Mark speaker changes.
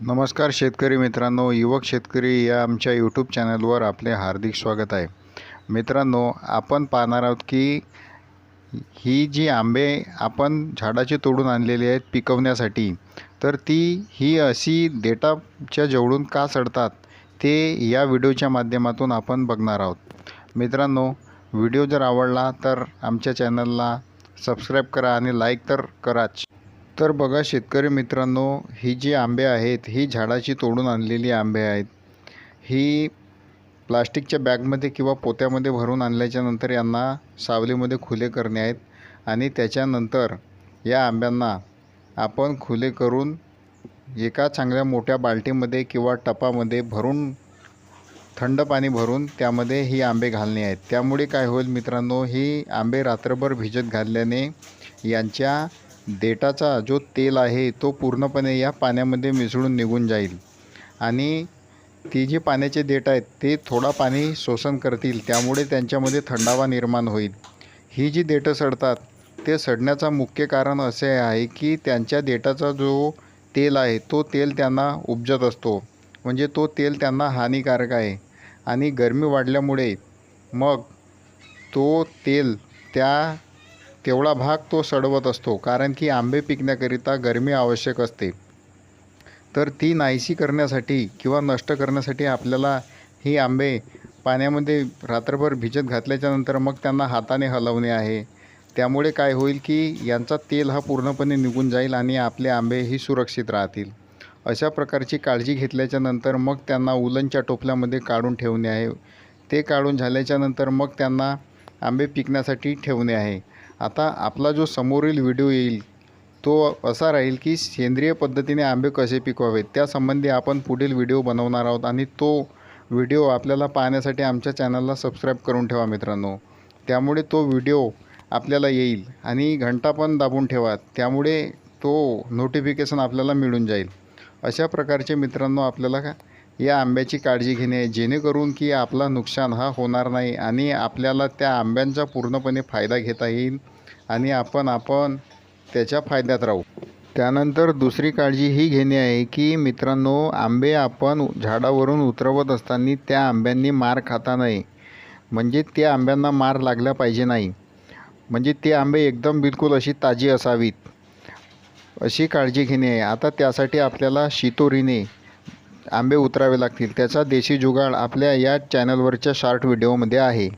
Speaker 1: नमस्कार शेतकरी मित्रांनो युवक शेतकरी या आमच्या यूट्यूब चॅनलवर आपले हार्दिक स्वागत आहे. मित्रांनो आपण पाहणार आहोत की ही जी आंबे आपण झाडाची तोडून आणलेली आहेत पिकवण्यासाठी तर ती ही अशी डेटाच्या जवळून का सडतात ते या व्हिडिओच्या माध्यमातून आपण बघणार आहोत. मित्रांनो व्हिडिओ जर आवडला तर आमच्या चॅनलला सबस्क्राईब करा आणि लाईक तर कराच. तर बघा शेतकरी मित्रांनो ही जी आंबे आहेत ही झाडाची तोडून आणलेली आंबे आहेत. ही प्लास्टिकच्या बॅगमध्ये किंवा पोत्यामध्ये भरून आणल्याच्यानंतर यांना सावलीमध्ये खुले करणे आहेत आणि त्याच्यानंतर या आंब्यांना आपण खुले करून एका चांगल्या मोठ्या बाल्टीमध्ये किंवा टपामध्ये भरून थंड पाणी भरून त्यामध्ये ही आंबे घालणे आहेत. त्यामुळे काय होईल मित्रांनो ही आंबे रात्रभर भिजत घातल्याने यांच्या देठाचा जो तेल आहे तो पूर्णपणे या पाण्यामध्ये मिसळून निघून जाईल. आणि ती जी पाण्याचे देठ आहेत ते थोडा पाणी शोषण करतील त्यामुळे त्यांच्यामध्ये थंडावा निर्माण होईल. ही जी देठं सडतात ते सडण्याचा मुख्य कारण असे आहे की त्यांच्या देठाचा जो तेल आहे तो तेल त्यांना उपजत असतो. म्हणजे तो तेल त्यांना हानिकारक आहे. आणि गरमी वाढल्यामुळे मग तो तेल त्या तेवढा भाग तो सडवत असतो कारण की आंबे पिकण्याकरिता गरमी आवश्यक असते. तर ती नाहीशी करण्यासाठी किंवा नष्ट करण्यासाठी आपल्याला ही आंबे पाण्यामध्ये रात्रभर भिजत घातल्याच्यानंतर मग त्यांना हाताने हलवणे आहे. त्यामुळे काय होईल की यांचा तेल हा पूर्णपणे निघून जाईल आणि आपले आंबे ही सुरक्षित राहतील. अशा प्रकारची काळजी घेतल्याच्या नंतर मग त्यांना उलनच्या टोपल्यामध्ये काढून ठेवणे आहे. ते काढून झाल्याच्यानंतर मग त्यांना आंबे पिकण्यासाठी ठेवणे आहे. आता आपला जो समोरील व्हिडिओ येईल तो असा राहील की सेंद्रिय पद्धतीने आंबे कसे पिकवावेत त्यासंबंधी आपण पुढील व्हिडिओ बनवणार आहोत आणि तो व्हिडिओ आपल्याला पाहण्यासाठी आमच्या चॅनलला सबस्क्राईब करून ठेवा मित्रांनो. त्यामुळे तो व्हिडिओ आपल्याला येईल आणि घंटा पण दाबून ठेवा त्यामुळे तो नोटिफिकेशन आपल्याला मिळून जाईल. अशा प्रकारचे मित्रांनो आपल्याला का या आंब्याची काळजी घेणे आहे जेणेकरून की आपला नुकसान हा होणार नाही आणि आपल्याला त्या आंब्यांचा पूर्णपणे फायदा घेता येईल आणि आपण आपण त्याच्या फायद्यात राहू. त्यानंतर दुसरी काळजी ही घेणे आहे की मित्रांनो आंबे आपण झाडावरून उतरवत असताना त्या आंब्यांनी मार खाता नाही. म्हणजे त्या आंब्यांना मार लागला पाहिजे नाही. म्हणजे ते आंबे एकदम बिलकुल अशी ताजी असावीत. अशी काळजी घेणे आहे. आता त्यासाठी आपल्याला शितोरीने आंबे उतरावे लागतील. त्याचा देशी जुगाड आपल्या या चॅनलवरच्या शॉर्ट व्हिडिओमध्ये आहे.